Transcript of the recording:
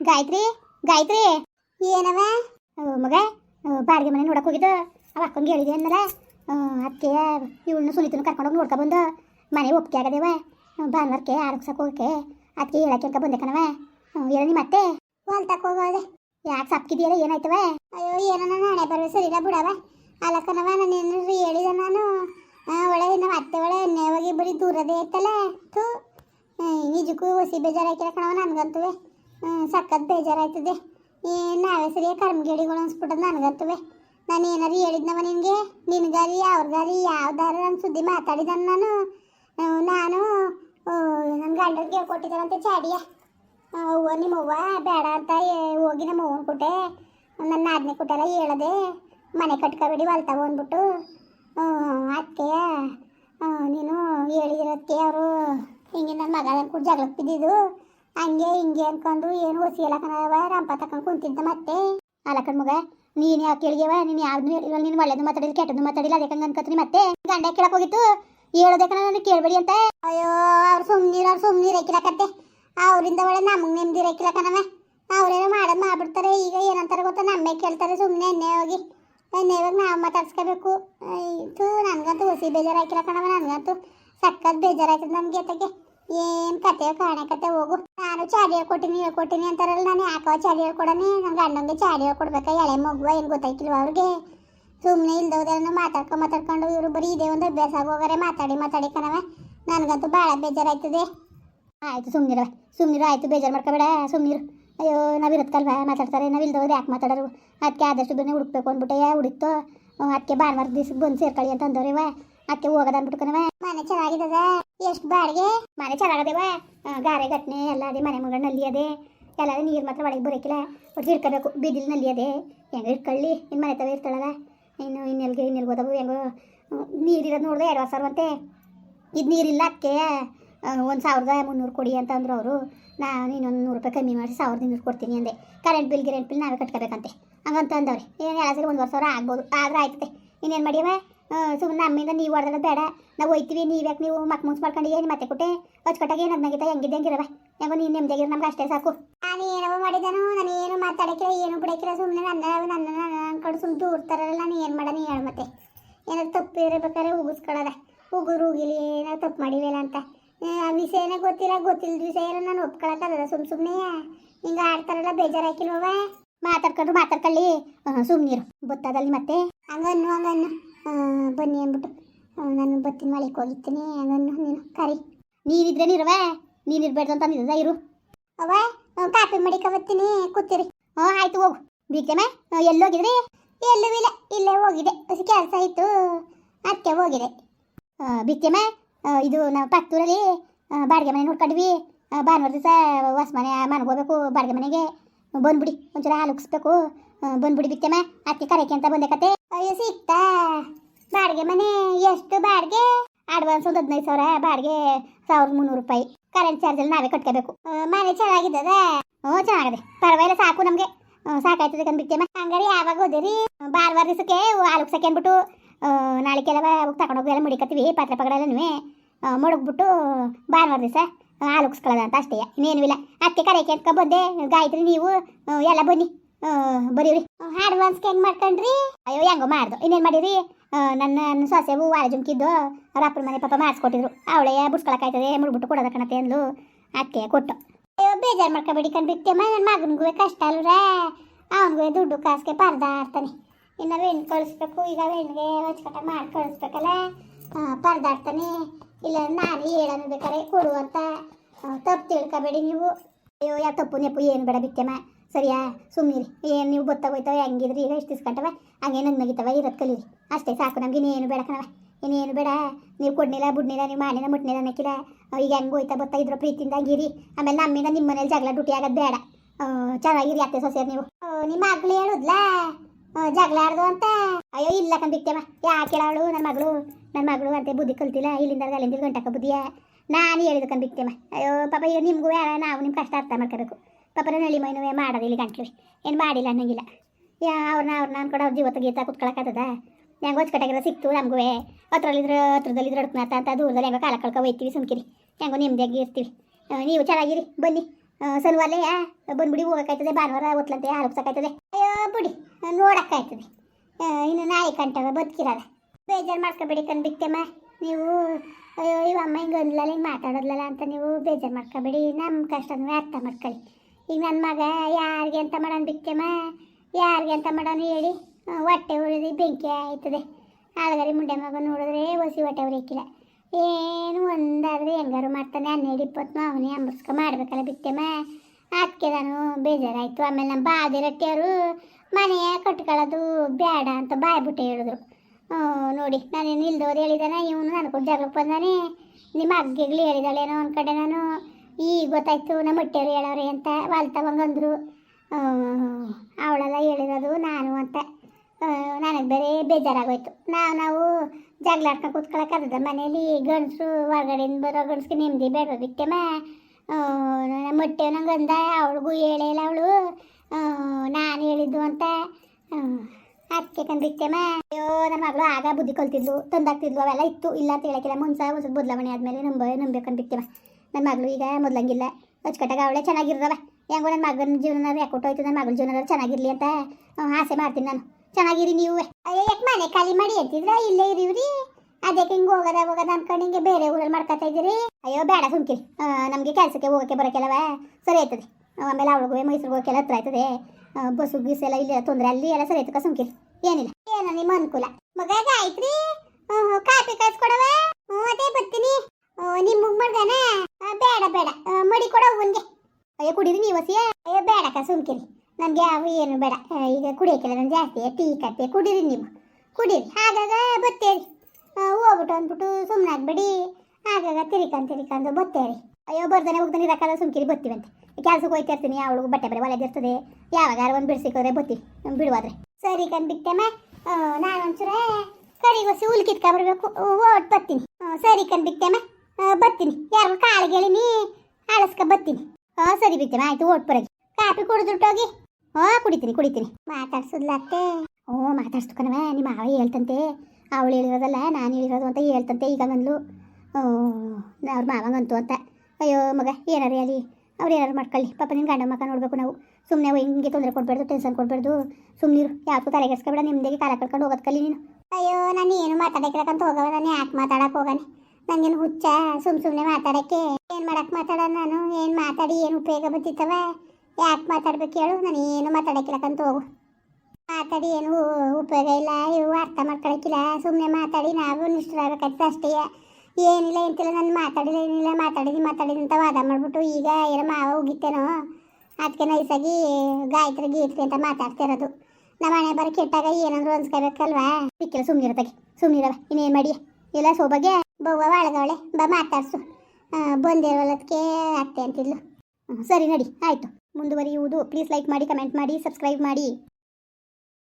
ಗಾಯತ್ರಿ ಗಾಯತ್ರಿ. ಏನವ? ಮಗ ಬಾಡಿಗೆ ಮನೆ ನೋಡಕ್ ಹೋಗಿದ್ದು. ಅವ ಅಕ್ಕಂಗೆ ಹೇಳಿದೆ ಅನ್ನಲ್ಲ ಅದಕ್ಕೆ ಇವಳನ್ನ ಸುನೀತನ ಕರ್ಕೊಂಡೋಗಿ ನೋಡ್ಕೊ ಬಂದು. ಮನೆ ಒಪ್ಪಿಗೆ ಆಗದೇವ. ಭಾನುವಾರಕ್ಕೆ ಆರೋಗ್ಸಕ್ಕೆ ಹೋಗಕ್ಕೆ. ಅದಕ್ಕೆ ಹೇಳಕ್ಕೆ ಅಂತ ಬಂದೆ ಕಣವ. ಹೇಳಿ ಮತ್ತೆ? ಹೊಲ್ತಕ್ಕೆ ಹೋಗೋದೆ. ಯಾಕೆ ಸಪ್ಕಿದೆಯಲ್ಲ, ಏನಾಯ್ತವ? ಅಯ್ಯೋ ಏನೋ ನಾನು ಹಣೆ ಬರೋ ಸರಿಲ್ಲ ಬಿಡವ. ಅಲ್ಲ ಕಣವ ನಾನು ಏನಾದ್ರು ಹೇಳಿದ ನಾನು. ಒಳ್ಳೆ ನಮ್ಮ ಅತ್ತೆ ಒಳ್ಳೆ ಹೋಗಿ ಬರೀ ದೂರದೇ ಇತ್ತಲ್ಲ. ಥೂ. ನಿಜಕ್ಕೂ ಹೊಸಿ ಬೇಜಾರಾಯ್ತಿಲ್ಲ ಕಣವ, ನನಗಂತುವೆ. ಸಖತ್ ಬೇಜಾರಾಯ್ತದೆ. ಏನು ನಾವೇ ಸರಿಯ ಕರ್ಮಗೇಡಿಗಳು ಅನ್ಸ್ಬಿಟ್ಟದ ನನಗತ್ತವೆ. ನಾನು ಏನಾರು ಹೇಳಿದ್ನವ ನಿನಗೆ? ನಿನಗಾರಿ ಅವ್ರಿಗಾರಿ ಯಾವ್ದಾರು ನನ್ನ ಸುದ್ದಿ ಮಾತಾಡಿದನು ನಾನು. ನಾನು ನನ್ನ ಗಂಡಗೆ ಕೇಳ್ಕೊಟ್ಟಿದ್ದಾರಂತೆ ಚಾಡಿಯ. ಅವ್ವ ನಿಮ್ಮವ್ವ ಬೇಡ ಅಂತ ಹೋಗಿ ನಮ್ಮ ಅವ್ವನ ಕೊಟ್ಟೆ ನನ್ನ ನಾದನೇ ಕೊಟ್ಟೆಲ್ಲ ಹೇಳದೆ ಮನೆ ಕಟ್ಕೋಬೇಡಿ ಹೊಲ್ತಾವ ಅಂದ್ಬಿಟ್ಟು. ಅತ್ತೆಯ ನೀನು ಹೇಳಿರತ್ತೆ ಅವರು ಹಿಂಗೆ ನನ್ನ ಮಗ ಕೂಡ ಜಗಳಕ್ಕೆ ಬಿದ್ದಿದ್ದು. ಹಂಗೆ ಹಿಂಗೆ ಅನ್ಕೊಂಡು ಏನು ಹೊಸಿ ಎಲ್ಲ ಕಣವ ರಂಪ ತಕೊಂಡು ಕುಂತಿದ್ದ ಮತ್ತೆ. ಅಲಕಣ್ ಕಣ್ ಮಗ, ನೀನು ಯಾಕೆ ಕೇಳಿಗೆವ? ನೀನು ಯಾವ್ದು ಹೇಳಿಲ್ಲ ನೀನು ಒಳ್ಳೇದು ಮಾತಾಡಿಲ್ಲ ಕೆಟ್ಟದ್ದು ಮಾತಾಡಿಲ್ಲ ಅದಕ್ಕೆ ಹಂಗೆ ಮತ್ತೆ. ಗಂಡ ಕೇಳಕ್ ಹೋಗಿತ್ತು? ಹೇಳೋದಕ್ಕೆ ನಾನು ಕೇಳಬೇಡಿ ಅಂತ. ಅಯ್ಯೋ, ಅವ್ರು ಸುಮ್ನಿರ, ಅವ್ರು ಸುಮ್ಮನಿರು ಕಿಲಕತ್ತೆ ಅವರಿಂದ ಒಳ್ಳೆ ನಮಗೆ ನೆಮ್ಮದಿ ಇರಕ್ಕಿಲ್ಲ ಕಣವ ಅವ್ರೇನೋ ಮಾಡೋದು ಮಾಡ್ಬಿಡ್ತಾರೆ, ಈಗ ಏನಂತಾರೆ ಗೊತ್ತಾ, ನಮ್ಮೇ ಕೇಳ್ತಾರೆ ಸುಮ್ಮನೆ ಎಣ್ಣೆ ಹೋಗಿ. ಎಣ್ಣೆ ಹೋಗಿ ನಾವು ಮಾತಾಡ್ಸ್ಕೋಬೇಕು. ಇದು ನನಗಂತೂ ಹೊಸಿ ಹಾಕಿಲ್ಲ ಕಣವ ನನಗಂತೂ ಸಕ್ಕತ್ ಬೇಜಾರಾಯ್ತದೆ ನನಗೆ ಅದಕ್ಕೆ ಏನು ಕತೆ ಕಾಣ ಕತೆ ಹೋಗು. ನಾನು ಚಾಡಿ ಹೇಳ್ಕೊಟ್ಟಿನಿ ಹೇಳ್ಕೊಟ್ಟಿನಿ ಅಂತಾರಲ್ಲ, ನಾನು ಯಾಕೋ ಚಾಡಿ ಹೇಳ್ಕೊಡನೆ ನನ್ನ ಗಂಡಂಗೆ ಚಾಡಿ ಹೇಳ್ಕೊಡ್ಬೇಕ ಎಳೆ ಮಗುವ ಏನು ಗೊತ್ತಾಯ್ತಿಲ್ವ ಅವ್ರಿಗೆ? ಸುಮ್ಮನೆ ಇಲ್ದೋದನ್ನು ಮಾತಾಡ್ಕೊಂಡು ಮಾತಾಡ್ಕೊಂಡು ಇವರು ಬರೀ ಇದೇ ಒಂದು ಅಭ್ಯಾಸ ಆಗೋಗಾರೆ ಮಾತಾಡಿ ಮಾತಾಡಿ ಕಣವ ನನಗಂತೂ ಭಾಳ ಬೇಜಾರಾಯ್ತದೆ. ಆಯ್ತು ಸುಮ್ಮನಿರ ಸುಮ್ಮನಿರು ಆಯ್ತು ಬೇಜಾರು ಮಾಡ್ಕೋಬೇಡ. ಸುಮ್ಮನಿರು ಅಯ್ಯೋ, ನಾವು ಮಾತಾಡ್ತಾರೆ. ನಾವು ಇಲ್ದೋದ್ರೆ ಯಾಕೆ ಮಾತಾಡೋರು? ಅದಕ್ಕೆ ಆದಷ್ಟು ಬೇನೆ ಹುಡುಕ್ಬೇಕು ಅಂದ್ಬಿಟ್ಟೆ. ಹುಡುಕ್ತೋ? ಅದಕ್ಕೆ ಭಾನುವಾರ ದಿವ್ಸಕ್ಕೆ ಬಂದು ಸೇರ್ಕೊಳ್ಳಿ ಅಂತ ಅಂದವ್ರಿವ ಅದಕ್ಕೆ ಹೋಗೋದು ಅಂದ್ಬಿಟ್ಟು ಕಣವ ಮನೆ ಚೆನ್ನಾಗಿದ್ದದ ಎಷ್ಟು ಬಾಡಿಗೆ? ಮನೆ ಚೆನ್ನಾಗದೇವ ಗಾರೆ ಘಟನೆ ಎಲ್ಲ ಅದೇ, ಮನೆ ಮಗಳ ನಲ್ಲಿ ಅದೇ. ಎಲ್ಲ ನೀರು ಮಾತ್ರ ಒಳಗೆ ಬರೋಕಿಲ್ಲ. ಒಟ್ಟು ಇರ್ಕೋಬೇಕು ಬೀದಿಲ್ನಲ್ಲಿ ಅದೇ. ಹೆಂಗೆ ಇಟ್ಕೊಳ್ಳಿ. ಇನ್ನು ಮನೆ ತವ ಇರ್ತಾಳಲ್ಲ. ಇನ್ನು ಇನ್ನೆಲ್ಗೆ ಇನ್ನೆಲ್ಗೆ ಹೋದವು. ಹೆಂಗೋ ನೀರಿರೋದು ನೋಡಿದೆ ಎರಡು ಸಾವಿರ ಮತ್ತೆ ಇದು ನೀರಿಲ್ಲ ಅದಕ್ಕೆ ಒಂದು ಸಾವಿರದ ಮುನ್ನೂರು ಕೊಡಿ ಅಂತ ಅಂದರು ಅವರು. ನಾನು ಇನ್ನೊಂದು ನೂರು ರೂಪಾಯಿ ಕಮ್ಮಿ ಮಾಡಿ ಸಾವಿರದ ಇನ್ನೂರು ಕೊಡ್ತೀನಿ ಅಂದೆ. ಕರೆಂಟ್ ಬಿಲ್ ಗಿರೆಂಟ್ ಬಿಲ್ ನಾವೇ ಕಟ್ಕೋಬೇಕಂತೆ. ಹಂಗಂತ ಅಂದವ್ರಿ. ಏನು ಎಲ್ಲ ಒಂದು ವರ್ಷ ಸಾವಿರ ಆಗ್ಬೋದು. ಆದ್ರೆ ಆಯ್ತದೆ ಇನ್ನೇನು ಮಾಡಿಯವ? ಸುಮ್ಮನೆ ನಮ್ಮಿಂದ ನೀವು ಹೊಡೆದ್ರೆ ಬೇಡ. ನಾವು ಹೋಯ್ತೀವಿ ನೀವ್ಯಾಕೆ ನೀವು ಮಕ್ ಮುನ್ಸ್ ಮಾಡ್ಕೊಂಡು ಏನು ಮತ್ತೆ ಕೊಟ್ಟೆ? ಅಚ್ಚುಕಟ್ಟಾಗಿ ಏನು ಅದನ್ನಾಗಿದ್ದ ಹೆಂಗಿದ್ದೆ ಹೆಂಗಿರವ? ಹೆಂಗೋ ನೀನು ನೆಮ್ಮದಿಯಾಗಿರೋ ನಮ್ಗೆ ಅಷ್ಟೇ ಸಾಕು. ನಾನು ಏನೋ ಮಾಡಿದನು ನಾನು ಏನು ಮಾತಾಡಕ್ಕಿಲ್ಲ ಏನು ಬಿಡಕ್ಕಿಲ್ಲ ಸುಮ್ಮನೆ ನನ್ನ ನನ್ನ ಅನ್ಕೊಂಡು ಸುಮ್ಮನೆ ದೂರ್ತಾರಲ್ಲ ನಾನು ಏನು ಮಾಡೋಣ ಹೇಳು ಮತ್ತೆ. ಏನಾದ್ರು ತಪ್ಪು ಬೇಕಾದ್ರೆ ಉಗಿಸ್ಕೊಳ್ಳೋದ. ಉಗುರು ಉಗಿಲಿ ಏನಾದ್ರು ತಪ್ಪು ಮಾಡಿವಿಲ್ಲ ಅಂತ. ಆ, ವಿಷಯನೇ ಗೊತ್ತಿಲ್ಲ ಗೊತ್ತಿಲ್ಲದ ವಿಷಯ ನಾನು ಒಪ್ಕೊಳಕ್ಕಲ್ಲ ಸುಮ್ ಸುಮ್ಮನೆ ಹಿಂಗೆ ಆಡ್ತಾರಲ್ಲ ಬೇಜಾರಾಕಿಲ್ವ ಮಾತಾಡ್ಕೊಂಡು ಮಾತಾಡ್ಕೊಳ್ಳಿ. ಸುಮ್ಮನಿರು ಗೊತ್ತದಲ್ಲಿ ಮತ್ತೆ? ಹಂಗನ್ನು ಹಂಗನ್ನು. ಬನ್ನಿ ಅಂದ್ಬಿಟ್ಟು ನಾನು ಬತ್ತಿನ ಮಳೆಗೆ ಹೋಗಿರ್ತೀನಿ. ಅದನ್ನು ನೀನು ಕರಿ. ನೀನಿದ್ರೆ ನೀರವ ನೀನಿರ್ಬೇಡ್ದು ಅಂತ ಅಂದಿದ್ದ ಇರು. ಅವ ಕಾಪಿ ಮಡಿಕ ಬತ್ತೀನಿ ಕೂತಿರಿ. ಹ್ಞೂ ಆಯ್ತು ಹೋಗು. ಬೀಗ್ತಮ್ಮ ಎಲ್ಲೋಗಿದ್ರಿ ಎಲ್ಲೂ ಇಲ್ಲ ಇಲ್ಲೇ ಹೋಗಿದೆ. ಕೆಲಸ ಆಯಿತು ಅದಕ್ಕೆ ಹೋಗಿದೆ. ಬಿತ್ತೆಮ್ಮ ಇದು ನಾವು ಪತ್ತೂರಲ್ಲಿ ಬಾಡಿಗೆ ಮನೆ ನೋಡ್ಕೊಂಡ್ವಿ. ಭಾನುವಾರ ದಿವಸ ಹೊಸ ಮನೆ ಮನೆಗೆ ಹೋಗ್ಬೇಕು ಬಾಡಿಗೆ ಮನೆಗೆ. ಬಂದ್ಬಿಡಿ ಒಂಚೂರು ಹಾಲು ಉಕ್ಸ್ಬೇಕು ಆ, ಬಂದ್ಬಿಡಿ ಬಿತ್ತಮ್ಮ ಅದಕ್ಕೆ ಕರೆಕೆ ಅಂತ ಬಂದೆ ಕತೆ. ಅಯ್ಯೋ ಸಿಕ್ತಾ ಬಾಡಿಗೆ ಮನೆ ಎಷ್ಟು ಬಾಡಿಗೆ? ಅಡ್ವಾನ್ಸ್ ಒಂದು ಹದಿನೈದು ಸಾವಿರ, ಬಾಡಿಗೆ ಸಾವಿರದ ಮುನ್ನೂರು ರೂಪಾಯಿ. ಕರೆಂಟ್ ಚಾರ್ಜ್ ನಾವೇ ಕಟ್ಕೋಬೇಕು. ಮನೆ ಚೆನ್ನಾಗಿದ್ದದ? ಹ್ಞೂ, ಚೆನ್ನಾಗಿದೆ. ಪರವಾಗಿಲ್ಲ, ಸಾಕು ನಮಗೆ. ಸಾಕಾಯ್ತದೆ ಮತ್ತ ಹಂಗಾರಿ, ಯಾವಾಗ ಹೋದಿರಿ ಭಾನುವಾರ ದಿವಸಕ್ಕೆ ಹಾಲು ಉಕ್ಸಕ್ಕೆ ಅಂದ್ಬಿಟ್ಟು ನಾಳೆ ಕೆಲವ ತಗೊಂಡೋಗಿ ಎಲ್ಲ ಮುಡಿಕತ್ತೀವಿ, ಪಾತ್ರೆ ಪಗಡೆಲ್ಲನೂ ಮುಡುಗ್ಬಿಟ್ಟು ಬಾರ್ ದಿವಸ ಹಾಲು ಉಕ್ಸ್ಕೊಳ್ಳೋದ ಅಂತ ಅಷ್ಟೇ, ಇನ್ನೇನು ಇಲ್ಲ. ಅತ್ತೆ ಕರೆಕೆ ಅಂತ ಬಂದೆ ಗಾಯತ್ರಿ ನೀವು ಎಲ್ಲ ಬನ್ನಿ. ಬರೀವ್ರಿ ಅಡ್ವಾನ್ಸ್ ಹೆಂಗೆ ಮಾಡ್ಕೊಂಡ್ರಿ? ಅಯ್ಯೋ, ಹೆಂಗೋ ಮಾಡ್ದು. ಇನ್ನೇನು ಮಾಡಿರಿ? ನನ್ನ ಸೊಸೆವು ವಾರ ಜುಮ್ಕಿದ್ದು ಅವ್ರ ಮನೆ ಪಾಪ ಮಾಡಿಸ್ಕೊಟ್ಟಿದ್ರು. ಅವಳೇ ಬುಡ್ಸ್ಕೊಳಕಾಯ್ತದೆ ಮುಡ್ಬಿಟ್ಟು ಕೊಡೋದ ಕಣತೆ ಅಂದ್ಲು. ಅಕ್ಕೆ ಕೊಟ್ಟು, ಅಯ್ಯೋ, ಬೇಜಾರು ಮಾಡ್ಕೊಬೇಡಿ ಕಂಡ್ಬಿಟ್ಟೆಮ್ಮ ನನ್ನ ಮಗನಿಗೂ ಕಷ್ಟ ಅಲ್ರೇ ಅವನಿಗೂ ದುಡ್ಡು ಕಾಸಿಗೆ ಪರದಾಡ್ತಾನೆ ಇನ್ನು ವೆಣ್ ಕಳಿಸ್ಬೇಕು, ಈಗ ವೆಣ್ಣಿಗೆ ಹೊಚ್ಕಟ್ಟ ಮಾಡಿ ಕಳಿಸ್ಬೇಕಲ್ಲ? ಪರ್ದಾಡ್ತಾನೆ ಪರದಾಡ್ತಾನೆ ಇಲ್ಲ, ನಾನು ಹೇಳೋದು ಬೇಕಾರೆ ಕೊಡು ಅಂತ. ತಪ್ಪು ತಿಳ್ಕೊಬೇಡಿ ನೀವು. ಅಯ್ಯೋ, ಯಾವ ತಪ್ಪು ನೆಪ್ಪು, ಏನು ಬೇಡ ಬಿತ್ತೆಮ್ಮ ಸರಿಯಾ? ಸುಮ್ಮನಿರಿ ಏನು ನೀವು ಗೊತ್ತಾಗೋಯ್ತವ ಹೆಂಗಿದ್ರಿ? ಈಗ ಇಷ್ಟು ಇಸ್ಕೊಂಡವ ಹಂಗೆ ನನ್ನ ಮಗಿತವ ಇರೋದು ಕಲೀರಿ. ಅಷ್ಟೇ ಸಾಕು, ನಮ್ಗೆ ಇನ್ನೇನು ಬೇಡ ಕಣವೆ ಇನ್ನೇನು ಬೇಡ. ನೀವು ಕೊಡ್ನಿಲ್ಲ, ಬುಡ್ನಿಲ್ಲ, ನೀವು ಮಾಡಿಲ್ಲ, ಮುಟ್ನಿಲ್ಲ ಅನ್ನಕ್ಕಿಲ್ಲ ಈಗ ಹೆಂಗೆ ಹೋಯ್ತಾ ಬರ್ತಾ ಇದ್ರ ಪ್ರೀತಿಯಿಂದ ಹಂಗಿರಿ. ಆಮೇಲೆ ನಮ್ಮಿಂದ ನಿಮ್ಮ ಮನೇಲಿ ಜಗಳ ಡ್ಯೂಟಿ ಆಗೋದು ಬೇಡ. ಚೆನ್ನಾಗಿರಿ ಅತ್ತೆ ಸೊಸೆಯರು ನೀವು. ನಿಮ್ಮ ಮಗಳು ಹೇಳಿದ್ಲಾ? ಜಗಳ ಅಂತ? ಅಯ್ಯೋ, ಇಲ್ಲ ಕಂದಿತ್ತೇವ ಯಾಕೆ ಹೇಳವಳು? ನನ್ನ ಮಗಳು. ನನ್ನ ಮಗಳು ಅಂತ ಬುದ್ಧಿ ಕಲ್ತಿಲ್ಲ. ಇಲ್ಲಿಂದ ಅಲ್ಲಿಂದ ಗಂಟಕ ಬುದ್ಧಿಯ? ನಾನು ಹೇಳಿದ ಕಂದಿತ್ತೇವ ಅಯ್ಯೋ, ಪಾಪ ಈಗ ನಿಮಗೂ ನಾವು ನಿಮ್ಮ ಕಷ್ಟ ಅರ್ಥ ಮಾಡ್ಕೋಬೇಕು. ಪಾಪ ನಳಿ ಮೈನುವೆ ಇಲ್ಲಿ ಗಂಟ್ಲು ಏನು ಮಾಡಿಲ್ಲ ಅನ್ನಂಗಿಲ್ಲ. ಯಾ ಅವ್ರನ್ನ ಅವ್ರನ್ನ ಅನ್ಕೊಂಡು ಅವ್ರ ಜೀವ ಗೀತ ಕುತ್ಕೊಳಕತ್ತದ. ಹೆಂಗೆ ಹೊಚ್ಕಟ್ಟಾಗಿರೋ ಸಿಕ್ತು ನಮಗೂ ಹತ್ರಲ್ಲಿದ್ರೆ ಹತ್ರದಲ್ಲಿ ರಡ್ಕನಾಥ ಅಂತ ದೂರದಲ್ಲಿ ಹೆಂಗೋ ಕಾಲ ಕಳ್ಕೊ ಒಯ್ತೀವಿ ಸುಮ್ಕಿರಿ. ಹೆಂಗೋ ನೆಮ್ಮದಿಯಾಗಿ ಇರ್ತೀವಿ. ನೀವು ಚೆನ್ನಾಗಿರಿ, ಬನ್ನಿ. ಸಲ್ವಾಲೆಯ ಬಂದ್ಬಿಡಿ ಹೋಗೋಕ್ಕಾಯ್ತದೆ, ಭಾನುವಾರ ಒತ್ಲಂತೆ ಆರೋಗ್ಸಕ್ಕಾಯ್ತದೆ ಅಯ್ಯೋ, ಬಿಡಿ ನೋಡೋಕ್ಕಾಯ್ತದೆ. ಇನ್ನು ನಾಯಿ ಕಂಟವ ಬದುಕಿರಲ್ಲ. ಬೇಜಾರು ಮಾಡ್ಕೊಬೇಡಿ ಕಂಡ್ಬಿಟ್ಟೆಮ್ಮ ನೀವು, ಅಯ್ಯೋ, ಇವ ಅಮ್ಮ ಹಿಂಗೆ ಅಂದ್ಲಲ್ಲ ಹಿಂಗೆ ಮಾತಾಡೋದ್ಲಲ್ಲ ಅಂತ ನೀವು ಬೇಜಾರು ಮಾಡ್ಕೊಬೇಡಿ. ನಮ್ಮ ಕಷ್ಟನೂ ಅರ್ಥ ಮಾಡ್ಕೊಳ್ಳಿ. ಈಗ ನನ್ನ ಮಗ ಯಾರಿಗೆ ಅಂತ ಮಾಡೋಣ ಬಿಕ್ಕಮ್ಮ ಯಾರಿಗೆ ಅಂತ ಮಾಡೋಣ ಹೇಳಿ? ಹೊಟ್ಟೆ ಉರಿದು ಬೆಂಕಿ ಆಯ್ತದೆ. ಆಳಗರಿ ಮುಂಡೆ ಮಗ ನೋಡಿದ್ರೆ ಒಸಿ ಹೊಟ್ಟೆ ಉರಿಯಕ್ಕಿಲ್ಲ. ಏನು ಒಂದಾದ್ರೆ ಹೆಂಗಾರು ಮಾಡ್ತಾನೆ. ಹನ್ನೆರಡು ಇಪ್ಪತ್ತು ಅವನೇ ಅಂಬರ್ಸ್ಕೊ ಮಾಡ್ಬೇಕಲ್ಲ ಬಿಟ್ಟೆಮ್ಮ ಅದಕ್ಕೆ ನಾನು ಬೇಜಾರಾಯಿತು. ಆಮೇಲೆ ನಮ್ಮ ಬಾದಿ ರೊಟ್ಟಿಯವರು ಮನೆಯ ಕಟ್ಕೊಳ್ಳೋದು ಬೇಡ ಅಂತ ಬಾಯ್ಬಿಟ್ಟೆ ಹೇಳಿದ್ರು. ನೋಡಿ, ನಾನೇನು ಇಲ್ದೋದು ಹೇಳಿದಾನೆ? ಇವನು ನನಗೊಂದು ಜಾಗಕ್ಕೆ ಬಂದಾನೆ. ನಿಮ್ಮ ಅಗ್ಗೆಗಳು ಹೇಳಿದಾಳೇನೋ ಕಡೆ ನಾನು. ಈಗ ಗೊತ್ತಾಯ್ತು ನಮ್ಮ ಹೊಟ್ಟೆಯವರು ಹೇಳೋರೆ ಅಂತ ವಾಲ್ತವಂಗಂದ್ರು ಅವಳೆಲ್ಲ ಹೇಳಿರೋದು ನಾನು ಅಂತ. ನನಗೆ ಬೇರೆ ಬೇಜಾರಾಗೋಯ್ತು. ನಾವು ನಾವು ಜಗಳಾಡ್ಕೊಂಡು ಕೂತ್ಕೊಳ್ಳೋಕೆ ಅದ ಮನೇಲಿ ಗಂಡಸರು ಹೊರಗಡೆಯಿಂದ ಬರೋ ಗಂಡಸ್ಗೆ ನೆಮ್ಮದಿ ಬೇಡೋದಿಕ್ಕೆ ನಮ್ಮ ಹೊಟ್ಟೆ ನಂಗೆ ಅಂದ, ಅವಳಿಗೂ ಹೇಳೇ ಇಲ್ಲ ಅವಳು. ನಾನು ಹೇಳಿದ್ದು ಅಂತ. ಅದಕ್ಕೆ ಕಂಡಿಟ್ಟೆಮ್ಮ ಅಯ್ಯೋ ನನ್ನ ಮಗಳು ಆಗ ಬುದ್ಧಿ ಕಲ್ತಿದ್ಲು, ತಂದಾಗ್ತಿದ್ಲು, ಅವೆಲ್ಲ ಇತ್ತು. ಇಲ್ಲ ಅಂತ ಹೇಳಕ್ಕಿಲ್ಲ. ಮುಂಚೆ ಒಂದು ಬದಲಾವಣೆ ಆದಮೇಲೆ ನಂಬ ನಂಬೇಕಂದಿಟ್ಟೆಮ್ಮ ನನ್ನ ಮಗಳು ಈಗ ಮೊದ್ಲಂಗಿಲ್ಲ. ಅಚ್ಚುಕಟ್ಟಾಗ ಅವಳೆ ಚೆನ್ನಾಗಿರ್ದವ. ಹೆಂಗೋ ನನ್ನ ಮಗನ ಜೀವನ ಯಾಕೊಟ್ಟೋಯ್ತು ನನ್ನ ಮಗಳ ಜೀವನ ಚೆನ್ನಾಗಿರ್ಲಿ ಅಂತ ಆಸೆ ಮಾಡ್ತೀನಿ ನಾನು. ಚೆನ್ನಾಗಿರಿ ನೀವು. ಯಾಕೆ ಮನೆ ಖಾಲಿ ಮಾಡಿ ಅಂತಿದ್ರ? ಇಲ್ಲೇ ಇರೀವ್ರಿ. ಅದಕ್ಕೆ ಹಿಂಗೆ ಹೋಗದ ಹೋಗದ ಅನ್ಕೊಂಡು ಹಿಂಗೆ ಬೇರೆ ಊರಲ್ಲಿ ಮಾಡ್ಕೊತಾ ಇದ್ದೀರಿ? ಅಯ್ಯೋ, ಬೇಡ ಸುಮ್ಕಿರಿ ನಮಗೆ ಕೆಲಸಕ್ಕೆ ಹೋಗೋಕ್ಕೆ ಬರೋಕ್ಕೆಲ್ಲವ? ಸರಿ ಆಯ್ತದೆ. ಆಮೇಲೆ ಅವಳಿಗೂ ಮೈಸೂರಿಗೆ ಹೋಗೋಕ್ಕೆಲ್ಲ ಹತ್ರ ಆಯ್ತದೆ. ಬಸ್ಸು ಗೀಸ್ ಎಲ್ಲ ಇಲ್ಲಿ ತೊಂದರೆ ಅಲ್ಲಿ ಎಲ್ಲ ಸರಿ ಆಯ್ತಕ್ಕ ಸುಮ್ಕಿರಿ ಏನಿಲ್ಲ. ಏನೋ ನಿಮ್ಮ ಅನುಕೂಲ. ಮಗ, ಆಯ್ತ್ರಿ? ಕಾಫಿ ಕಾಯಿಸ್ಕೊಡವ ಹ್ಞೂ ಅದೇ ಬರ್ತೀನಿ. ನಿಮ್ಮ ಮಡ್ಗನ ಬೇಡ ಬೇಡ. ಮಡಿ ಕೊಡ ಒಂದೇ. ಅಯ್ಯೋ ಕುಡಿರಿ ನೀವು ಹಸಿಯ ಅಯ್ಯೋ ಬೇಡಕ್ಕ ಸುಮ್ಕಿರಿ. ನನ್ಗೆ ಅವು ಏನು ಬೇಡ. ಈಗ ಕುಡಿಯೋಕ್ಕೆಲ್ಲ ನಾನು ಜಾಸ್ತಿ ಟೀ ಕತ್ತೆ ಕುಡೀರಿ ನೀವು. ಕುಡೀರಿ. ಆಗಾಗ ಬತ್ತೇರಿ. ಹೋಗ್ಬಿಟ್ಟು ಅಂದ್ಬಿಟ್ಟು ಸುಮ್ಮನೆ ಆಗ್ಬೇಡಿ. ಆಗಾಗ ತಿರಿಕಂದು ತಿರಿಕಂದು ಬತ್ತೇರಿ. ಅಯ್ಯೋ ಬರ್ದಾನೆ ಹೋಗ್ದಾನೆ ಇರಕ್ಕಲ್ಲ ಸುಮ್ಕಿರಿ ಬತ್ತಿವಂತೆ ಕೆಲ್ಸಕ್ಕೆ ಹೋಯ್ತಾ ಇರ್ತೀನಿ ಅವಳಿಗೂ ಬಟ್ಟೆ ಬರೆ ಒಲೆದಿರ್ತದೆ ಯಾವಾಗಾರ ಒಂದು ಬಿಡಿಸಿಕೋದ್ರೆ ಬತ್ತಿ ಬಿಡುವಾದ್ರೆ. ಸರಿ ಕಂಡ್ಬಿಟ್ಟೆಮ್ಮ ನಾನು ಒಂಚೂರೇ ಕರಿಗೊಸಿ ಹುಲ್ ಉಲ್ಕಿತ್ಕ ಬರಬೇಕು. ಓಟ್ ಬರ್ತೀನಿ ಆ, ಸರಿ ಕಂಡ್ಬಿಟ್ಟೆಮ್ಮ ಬರ್ತೀನಿ. ಯಾರು ಕಾಳು ಹೇಳಿನಿ ಆಳಸ್ಕ ಬರ್ತೀನಿ. ಹಾಂ ಸರಿ ಬಿಟ್ಟೆಮ್ಮ ಆಯ್ತು ಓಟ್ ಕಾಫಿ ಕುಡಿದುಟ್ಟೋಗಿ ಹಾಂ ಕುಡಿತೀನಿ ಕುಡಿತೀನಿ. ಮಾತಾಡ್ಸೋದ್ಲತ್ತೆ ಓ, ಮಾತಾಡ್ಸ್ತು ಕಣವ ನಿಮ್ಮ ಮಾವ ಹೇಳ್ತಂತೆ. ಅವಳು ಹೇಳಿರೋದಲ್ಲ, ನಾನು ಹೇಳಿರೋದು ಅಂತ ಹೇಳ್ತಂತೆ ಈಗ ಅಂದ್ಲು. ಅವ್ರ ಮಾವಂಗಂತು ಅಂತ. ಅಯ್ಯೋ, ಮಗ, ಏನಾರು ಅಲ್ಲಿ ಅವ್ರು ಏನಾರು ಮಾಡ್ಕೊಳ್ಳಿ. ಪಾಪ ನಿನ್ನ ಗಂಡ ಮಕ್ಕ ನೋಡಬೇಕು ನಾವು. ಸುಮ್ಮನೆ ಹಿಂಗೆ ತೊಂದರೆ ಕೊಡಬಾರ್ದು ಟೆನ್ಷನ್ ಕೊಡಬಾರ್ದು. ಸುಮ್ಮನಿರು ಯಾಕೂ ಕೆಡಿಸ್ಕೊಬೇಡ ನಿಮ್ಮದಿಗೆ ಕಾಲ ಕಳ್ಕೊಂಡು ಹೋಗೋದು ಕಲಿ ನೀನು. ಅಯ್ಯೋ ನಾನು ಏನು ಮಾತಾಡಕ್ಕೆ ಹೋಗವ ನಾನು ಯಾಕೆ ಮಾತಾಡಕ್ಕೆ ಹೋಗಾನೆ? ನನಗೇನು ಹುಚ್ಚ, ಸುಮ್ ಸುಮ್ನೆ ಮಾತಾಡಕ್ಕೆ? ಏನು ಮಾಡಕ್ ಮಾತಾಡ ನಾನು? ಏನು ಮಾತಾಡಿ, ಏನು ಉಪಯೋಗ ಬಂದಿತ್ತವ? ಯಾಕೆ ಮಾತಾಡ್ಬೇಕು ಹೇಳು? ನಾನು ಏನು ಮಾತಾಡಕ್ಕಿರಕಂತ ಹೋಗು. ಮಾತಾಡಿ, ಏನು ಉಪಯೋಗ ಇಲ್ಲ, ಇವು ಅರ್ಥ ಮಾಡ್ಕೊಳಕ್ಕಿಲ್ಲ. ಸುಮ್ಮನೆ ಮಾತಾಡಿ, ನಾವು ನಿಷ್ಠರಾಗಬೇಕಾಯ್ತು ಅಷ್ಟೇ. ಏನಿಲ್ಲ ಏನಿಲ್ಲ ನಾನು ಮಾತಾಡಿಲ್ಲ, ಏನಿಲ್ಲ ಮಾತಾಡಿದಿ ಮಾತಾಡಿದಂತ ಅಂತ ವಾದ ಮಾಡ್ಬಿಟ್ಟು ಈಗ ಏನೋ ಮಾವ ಹೋಗಿತ್ತೇನೋ ಅದಕ್ಕೆ ನೈಸಾಗಿ ಗಾಯತ್ರಿ, ಗೀತ್ರಿ ಅಂತ ಮಾತಾಡ್ತಿರೋದು ನಮ್ಮ ಮನೆ ಬರೋ ಕೆಟ್ಟಾಗ ಏನಂದ್ರು ಅನ್ಸ್ಕೋಬೇಕಲ್ವಾ? ಸಿಕ್ಕಿಲ್ಲ ಬಗ್ಗೆ ಸುಮ್ಮನಿರವ ಇನ್ನೇನು ಮಾಡಿ? ಇಲ್ಲ ಸೋಬಗೆ ಬವ್ವ ಒಳಗವಳೆ ಬಾ ಮಾತಾಡ್ಸು. ಬಂದಿರೋದಕ್ಕೆ ಅತ್ತೆ ಅಂತಿದ್ಲು. ಸರಿ ನಡಿ, ಆಯಿತು. ಮುಂದುವರಿಯುವುದು. ಪ್ಲೀಸ್ ಲೈಕ್ ಮಾಡಿ ಕಮೆಂಟ್ ಮಾಡಿ ಸಬ್ಸ್ಕ್ರೈಬ್ ಮಾಡಿ.